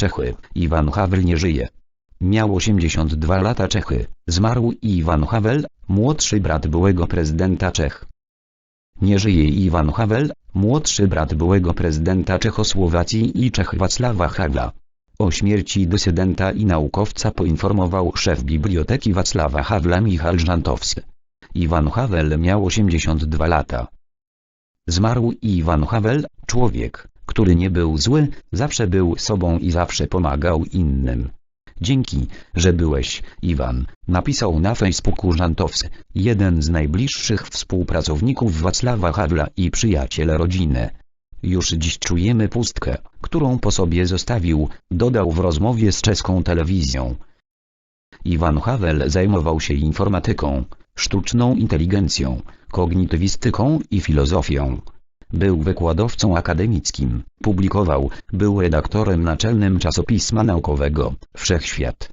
Czechy, Iwan Havel nie żyje. Miał 82 lata Czechy, zmarł Iwan Havel, młodszy brat byłego prezydenta Czech. Nie żyje Iwan Havel, młodszy brat byłego prezydenta Czechosłowacji i Czech Wacława Havla. O śmierci dysydenta i naukowca poinformował szef biblioteki Wacława Havla Michał Żantowski. Iwan Havel miał 82 lata. Zmarł Iwan Havel, człowiek, który nie był zły, zawsze był sobą i zawsze pomagał innym. Dzięki, że byłeś, Iwan, napisał na Facebooku Żantowski, jeden z najbliższych współpracowników Wacława Havla i przyjaciel rodziny. Już dziś czujemy pustkę, którą po sobie zostawił, dodał w rozmowie z czeską telewizją. Iwan Havel zajmował się informatyką, sztuczną inteligencją, kognitywistyką i filozofią. Był wykładowcą akademickim, publikował, był redaktorem naczelnym czasopisma naukowego Wszechświat.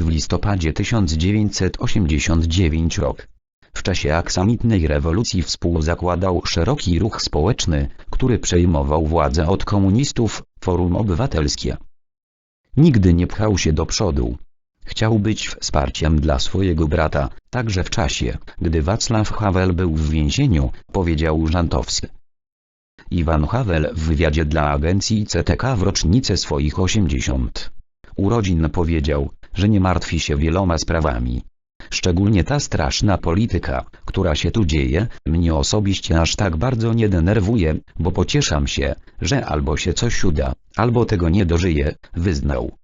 W listopadzie 1989 rok. W czasie aksamitnej rewolucji współzakładał szeroki ruch społeczny, który przejmował władzę od komunistów, Forum Obywatelskie. Nigdy nie pchał się do przodu. Chciał być wsparciem dla swojego brata, także w czasie, gdy Wacław Havel był w więzieniu, powiedział Żantowski. Iwan Havel w wywiadzie dla agencji CTK w rocznicę swoich 80 urodzin powiedział, że nie martwi się wieloma sprawami. Szczególnie ta straszna polityka, która się tu dzieje, mnie osobiście aż tak bardzo nie denerwuje, bo pocieszam się, że albo się coś uda, albo tego nie dożyję, wyznał.